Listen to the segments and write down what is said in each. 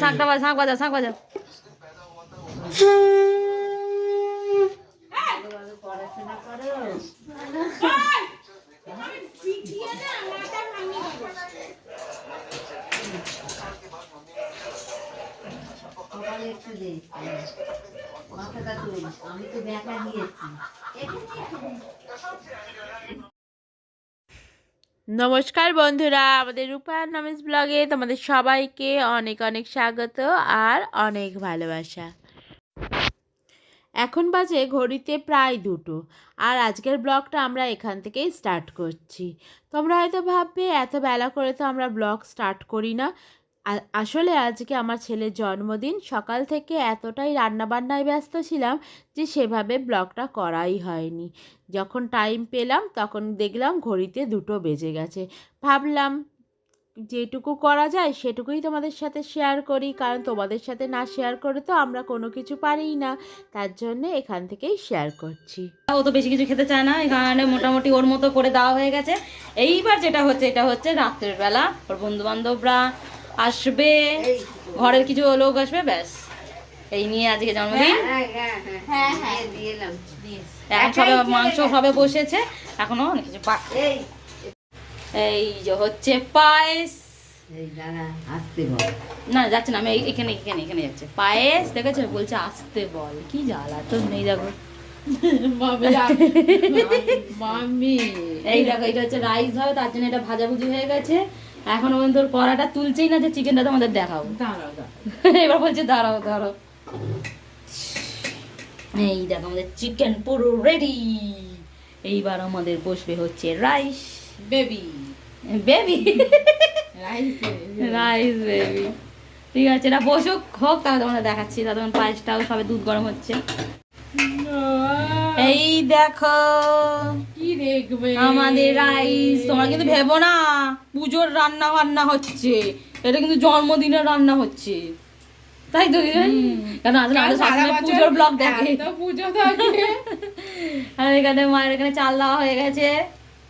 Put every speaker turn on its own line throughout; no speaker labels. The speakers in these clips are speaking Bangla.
শাঁখটা বাজা শাঁখ বাজা শাঁখ বাজা
আমি তো দেখা দিয়েছি
নমস্কার বন্ধুরা, আমাদের রূপায়ণ নামেজ ব্লগে তোমাদের সবাইকে অনেক অনেক স্বাগত আর অনেক ভালোবাসা। এখন বাজে ঘড়িতে প্রায় দুটো আর আজকের ব্লগটা আমরা এখান থেকেই স্টার্ট করছি। তোমরা হয়তো ভাববে, এত বেলা করে তো আমরা ব্লগ স্টার্ট করি না। আসলে আজকে আমার ছেলের জন্মদিন, সকাল থেকে এতটাই রান্নাবান্নায় ব্যস্ত ছিলাম যে সেভাবে ব্লগটা করাই হয়নি। যখন টাইম পেলাম, তখন দেখলাম ঘড়িতে দুটো বেজে গেছে। ভাবলাম যেটুকু করা যায় সেটুকুই তোমাদের সাথে শেয়ার করি, কারণ তোমাদের সাথে না শেয়ার করে তো আমরা কোনো কিছু পারিই না। তার জন্য এখান থেকেই শেয়ার করছি।
ও তো বেশি কিছু খেতে চায় না এখানে মোটামুটি ওর মতো করে দেওয়া হয়ে গেছে। এইবার যেটা হচ্ছে, এটা হচ্ছে রাত্রের বেলা। ওর বন্ধু বান্ধবরা আসবে। ঘরের কিছু লোক আসবে ব্যাস। এই নিয়ে আজকে জন্মদিন।
হ্যাঁ হ্যাঁ হ্যাঁ
এখন সবে মাংস সবে বসেছে এখনও অনেক কিছু
এই।
এই যে হচ্ছে পায়েস।
আসতে বল।
না যাচ্ছে না আমি এই- এখানে এখানে এখানে যাচ্ছে। পায়েস দেখেছ? বলছে আসতে বল কি জ্বালা তো নেই দেখো।
মামি
এই দেখো এটা হচ্ছে রাইস হবে তার জন্য এটা ভাজাভুজি হয়ে গেছে। এখনও পর্যন্ত কড়াটা তুলছেই না যে চিকেনটা তোমাদের দেখাবো। এবার বলছে দাঁড়াও দাঁড়াও। এই দেখো আমাদের চিকেন পুরো রেডি এইবার আমাদের বসবে হচ্ছে rice
baby
baby rice baby ঠিক আছে এটা বসুক হোক তাহলে তোমাদের দেখাচ্ছি। তখন পায়েসটাও সবে দুধ গরম হচ্ছে। এই দেখো।
কি দেখবে?
আমাদের রাইস। তোমরা কিন্তু ভেবো না পুজোর রান্না বান্না হচ্ছে। এটা কিন্তু জন্মদিনের রান্না হচ্ছে। তাই তো আমাদের পুজোর ব্লগ দেখে।
তো পুজো থাকে।
আর এখানে মায়ের এখানে চাল দেওয়া হয়ে গেছে।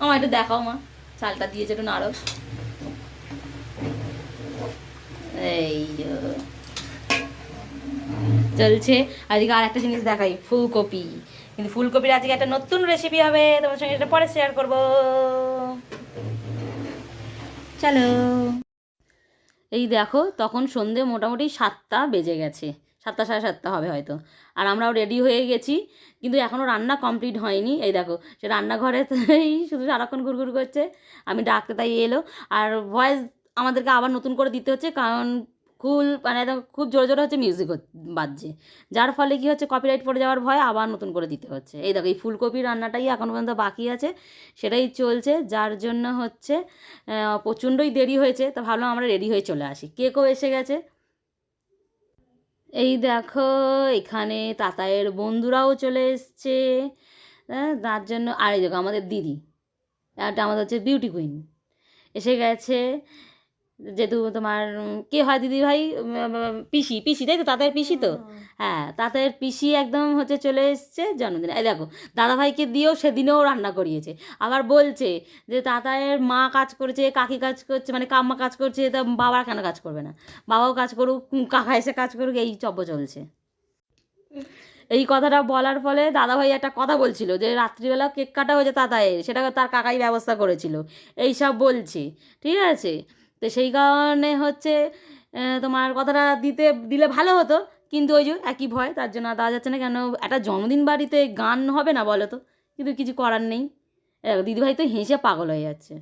আমার একটু দেখাও মা। চালটা দিয়েছে একটু নাড়ো। এই। চলছে। আজকে আর একটা জিনিস দেখাই, ফুলকপি। কিন্তু ফুলকপির আজকে একটা নতুন রেসিপি হবে, তোমার সঙ্গে এটা পরে শেয়ার করব। চলো। এই দেখো, তখন সন্ধে মোটামুটি সাতটা বেজে গেছে। সাতটা সাড়ে সাতটা হবে হয়তো। আর আমরাও রেডি হয়ে গেছি, কিন্তু এখনও রান্না কমপ্লিট হয়নি। এই দেখো, সে রান্নাঘরে শুধু সারাক্ষণ ঘুরঘুর করছে। আমি ডাকতে তাই এলো। আর ভয়েস আমাদেরকে আবার নতুন করে দিতে হচ্ছে, কারণ খুল মানে একদম খুব জোরে জোরে হচ্ছে মিউজিক বাজছে। যার ফলে কি হচ্ছে কপিরাইট পড়ে যাওয়ার ভয় আবার নতুন করে দিতে হচ্ছে। এই দেখো, এই ফুলকপির রান্নাটাই এখন পর্যন্ত বাকি আছে, সেটাই চলছে। যার জন্য হচ্ছে প্রচণ্ডই দেরি হয়েছে, তো ভাবলাম আমরা রেডি হয়ে চলে আসি। কেকও এসে গেছে? এই দেখো, এখানে তাতায়ের বন্ধুরাও চলে এসছে। তার জন্য, আর এই দেখো, আমাদের দিদি, একটা আমাদের হচ্ছে বিউটি কুইন এসে গেছে। যেহেতু তোমার কে হয় দিদি ভাই পিসি পিসি তাই তো তাতায়ের পিসি তো? হ্যাঁ তাতায়ের পিসি একদম হচ্ছে চলে এসছে জন্মদিনে। এই দেখো দাদাভাইকে দিয়েও সেদিনেও রান্না করিয়েছে। আবার বলছে যে তাতায়ের মা কাজ করেছে কাকি কাজ করছে মানে কাম্মা কাজ করছে তা বাবা কেন কাজ করবে না? বাবাও কাজ করুক কাকা এসে কাজ করুক এই চব্য চলছে। এই কথাটা বলার ফলে দাদাভাই একটা কথা বলছিল যে রাত্রিবেলা কেক কাটা হয়েছে তাতায়ের সেটা তার কাকাই ব্যবস্থা করেছিল। এই সব বলছে ঠিক আছে? তো সেই কারণে হচ্ছে তোমার কথাটা দিতে, দিলে ভালো হতো। কিন্তু ওই যে একই ভয়, তার জন্য দেওয়া যাচ্ছে না। কেন, একটা জন্মদিন বাড়িতে গান হবে না বলো তো? কিন্তু কিছু করার নেই। দিদিভাই তো হেসে পাগল হয়ে যাচ্ছে।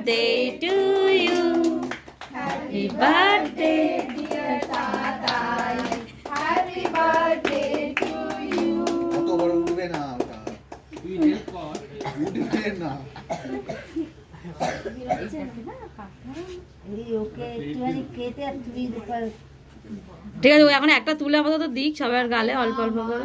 Birthday to you happy birthday
অত বড় উঠবে না ওটা উঠবে না
এই ওকে একটুখানি কেটে আর তুই এবার
ঠিক আছে ও এখন একটা তুলে আপাতত দিক সবার গালে অল্প অল্প করে।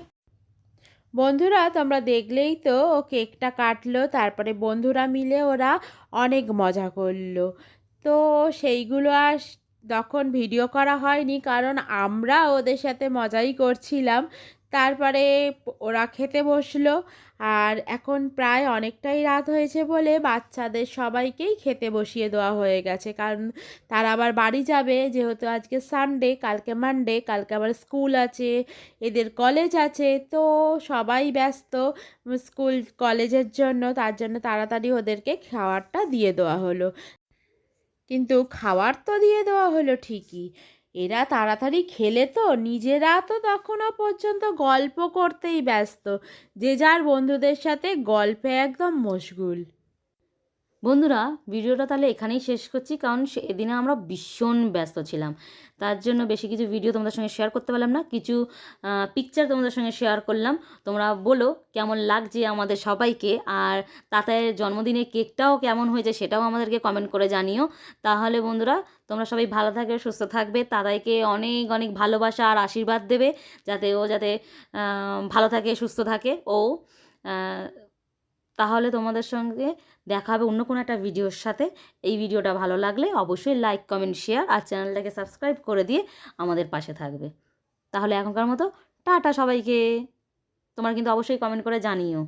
বন্ধুরা, তোমরা দেখলেই তো ও কেকটা কাটলো, তারপরে বন্ধুরা মিলে ওরা অনেক মজা করল। তো সেইগুলো আর তখন ভিডিও করা হয়নি, কারণ আমরা ওদের সাথে মজাই করছিলাম। তারপরে ওরা খেতে বসল। আর এখন প্রায় অনেকটাই রাত হয়েছে বলে বাচ্চাদের সবাইকেই খেতে বসিয়ে দেওয়া হয়ে গেছে। কারণ তারা আবার বাড়ি যাবে, যেহেতু আজকে সানডে কালকে মানডে কালকে আবার স্কুল আছে, এদের কলেজ আছে। তো সবাই ব্যস্ত স্কুল, কলেজের জন্য, তার জন্য তাড়াতাড়ি ওদেরকে খাবারটা দিয়ে দেওয়া হলো। কিন্তু খাবার তো দিয়ে দেওয়া হলো ঠিকই। এরা তাড়াতাড়ি খেলে তো, নিজেরা তো তখনও পর্যন্ত গল্প করতেই ব্যস্ত। যে যার বন্ধুদের সাথে গল্পে একদম মশগুল।
বন্ধুরা, ভিডিওটা তাহলে এখানেই শেষ করছি, কারণ সেদিনে আমরা ভীষণ ব্যস্ত ছিলাম। তার জন্য বেশি কিছু ভিডিও তোমাদের সঙ্গে শেয়ার করতে পারলাম না, কিছু পিকচার তোমাদের সঙ্গে শেয়ার করলাম। তোমরা বলো, কেমন লাগছে আমাদের সবাইকে? আর তাতায়ের জন্মদিনে কেকটাও কেমন হয়েছে সেটাও আমাদেরকে কমেন্ট করে জানিও। তাহলে বন্ধুরা তোমরা সবাই ভালো থাকবে, সুস্থ থাকবে। তাতাইকে অনেক অনেক ভালোবাসা আর আশীর্বাদ দেবে যাতে ও যাতে ভালো থাকে, সুস্থ থাকে। ও তাহলে তোমাদের সঙ্গে দেখা হবে অন্য কোনো একটা ভিডিওর সাথে। এই ভিডিওটা ভালো লাগলে অবশ্যই লাইক কমেন্ট শেয়ার আর চ্যানেলটাকে সাবস্ক্রাইব করে দিয়ে আমাদের পাশে থাকবে। তাহলে এখনকার মতো টাটা সবাইকে। তোমরা কিন্তু অবশ্যই কমেন্ট করে জানিও।